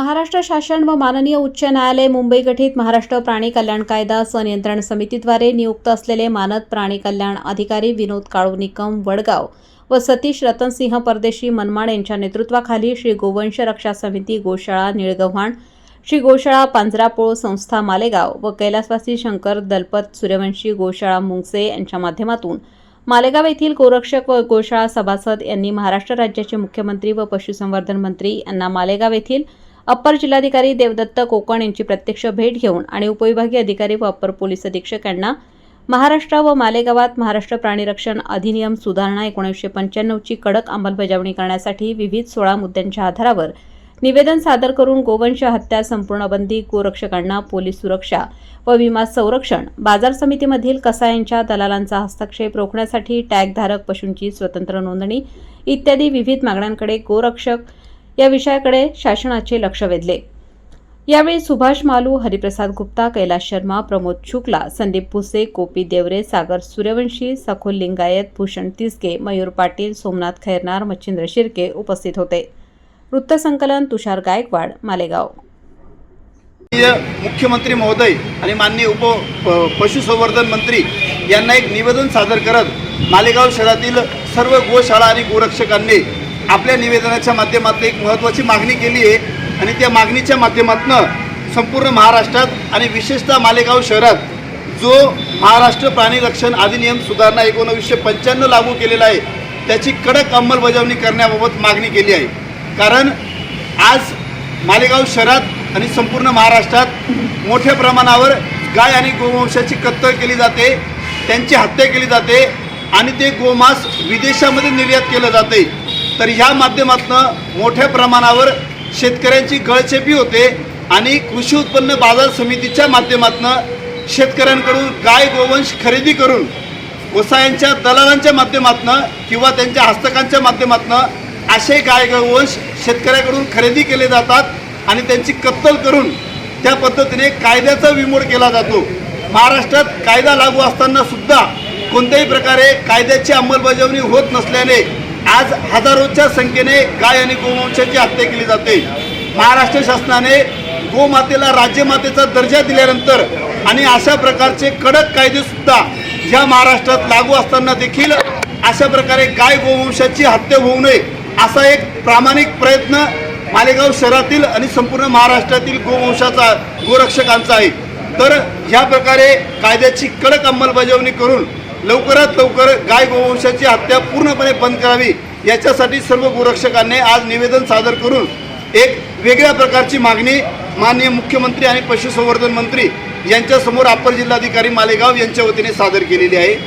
महाराष्ट्र शासन व माननीय उच्च न्यायालय मुंबई गठीत महाराष्ट्र प्राणी कल्याण कायदा संनियंत्रण समितीद्वारे नियुक्त असलेले मानद प्राणी कल्याण अधिकारी विनोद काळू निकम वडगाव व सतीश रतनसिंह परदेशी मनमाड यांच्या नेतृत्वाखाली श्री गोवंश रक्षा समिती गोशाळा निळगव्हाण श्री गोशाळा पांजरापोळ संस्था मालेगाव व कैलासवासी शंकर दलपत सूर्यवंशी गोशाळा मुंगसे यांच्या माध्यमातून मालेगाव येथील गोरक्षक व गोशाळा सभासद यांनी महाराष्ट्र राज्याचे मुख्यमंत्री व पशुसंवर्धन मंत्री यांना मालेगाव येथील अप्पर जिल्हाधिकारी देवदत्त कोकण यांची प्रत्यक्ष भेट घेऊन आणि उपविभागीय अधिकारी व अप्पर पोलीस अधीक्षक यांना महाराष्ट्र व मालेगावात महाराष्ट्र प्राणीरक्षण अधिनियम सुधारणा एकोणीसशे पंच्याण्णवची कडक अंमलबजावणी करण्यासाठी विविध सोळा मुद्द्यांच्या आधारावर निवेदन सादर करून गोवंश हत्या संपूर्ण बंदी गोरक्षकांना पोलीस सुरक्षा व विमा संरक्षण बाजार समितीमधील कसायांच्या दलालांचा हस्तक्षेप रोखण्यासाठी टॅगधारक पशूंची स्वतंत्र नोंदणी इत्यादी विविध मागण्यांकडे गोरक्षक या विषयाकडे शासनाचे लक्ष वेधले. यावेळी सुभाष मालू हरिप्रसाद गुप्ता कैलास शर्मा प्रमोद शुक्ला संदीप भुसे गोपी देवरे सागर सूर्यवंशी सखोल लिंगायत भूषण तिसके मयूर पाटील सोमनाथ खैरनार मच्छिंद्र शिर्के उपस्थित होते. वृत्तसंकलन तुषार गायकवाड मालेगाव. मुख्यमंत्री महोदय आणि माननीय उप प- पशुसंवर्धन मंत्री यांना एक निवेदन सादर करत मालेगाव शहरातील सर्व गोशाळा आणि गोरक्षकांनी आपल्या निवेदनाच्या माध्यमातून एक महत्त्वाची मागणी केली आहे. आणि त्या मागणीच्या माध्यमातून संपूर्ण महाराष्ट्रात आणि विशेषतः मालेगाव शहरात जो महाराष्ट्र प्राणी रक्षण अधिनियम सुधारणा एकोणवीसशे पंच्याण्णव लागू केलेला आहे त्याची कडक अंमलबजावणी करण्याबाबत मागणी केली आहे. कारण आज मालेगाव शहरात आणि संपूर्ण महाराष्ट्रात मोठ्या प्रमाणावर गाय आणि गोवंशाची कत्तल केली जाते त्यांची हत्या केली जाते आणि ते गोमांस विदेशामध्ये निर्यात केलं जाते. तर ह्या माध्यमातून मोठ्या प्रमाणावर शेतकऱ्यांची गळचेपी होते आणि कृषी उत्पन्न बाजार समितीच्या माध्यमातून शेतकऱ्यांकडून गाय गोवंश खरेदी करून वसायांच्या दलालांच्या माध्यमातून किंवा त्यांच्या हस्तकांच्या माध्यमातून असे गाय गोवंश शेतकऱ्याकडून खरेदी केले जातात आणि त्यांची कत्तल करून त्या पद्धतीने कायद्याचा विमोड केला जातो. महाराष्ट्रात कायदा लागू असताना सुद्धा कोणत्याही प्रकारे कायद्याची अंमलबजावणी होत नसल्याने आज हजारोच्या संख्येने गाय आणि गोवंशाची हत्या केली जाते. महाराष्ट्र शासनाने गोमातेला राज्यमातेचा दर्जा दिल्यानंतर आणि अशा प्रकारचे कडक कायदेसुद्धा या ह्या महाराष्ट्रात लागू असताना देखील अशा प्रकारे गाय गोवंशाची हत्या होऊ नये असा एक प्रामाणिक प्रयत्न मालेगाव शहरातील आणि संपूर्ण महाराष्ट्रातील गोवंशाचा गोरक्षकांचा आहे. तर ह्या प्रकारे कायद्याची कडक अंमलबजावणी करून लवकरात लवकर गाय गोवंशाची हत्या पूर्णपणे बंद करावी याच्यासाठी सर्व गोरक्षकांनी आज निवेदन सादर करून एक वेगळ्या प्रकारची मागणी माननीय मुख्यमंत्री आणि पशुसंवर्धन मंत्री यांच्यासमोर अप्पर जिल्हाधिकारी मालेगाव यांच्या वतीने सादर केलेली आहे.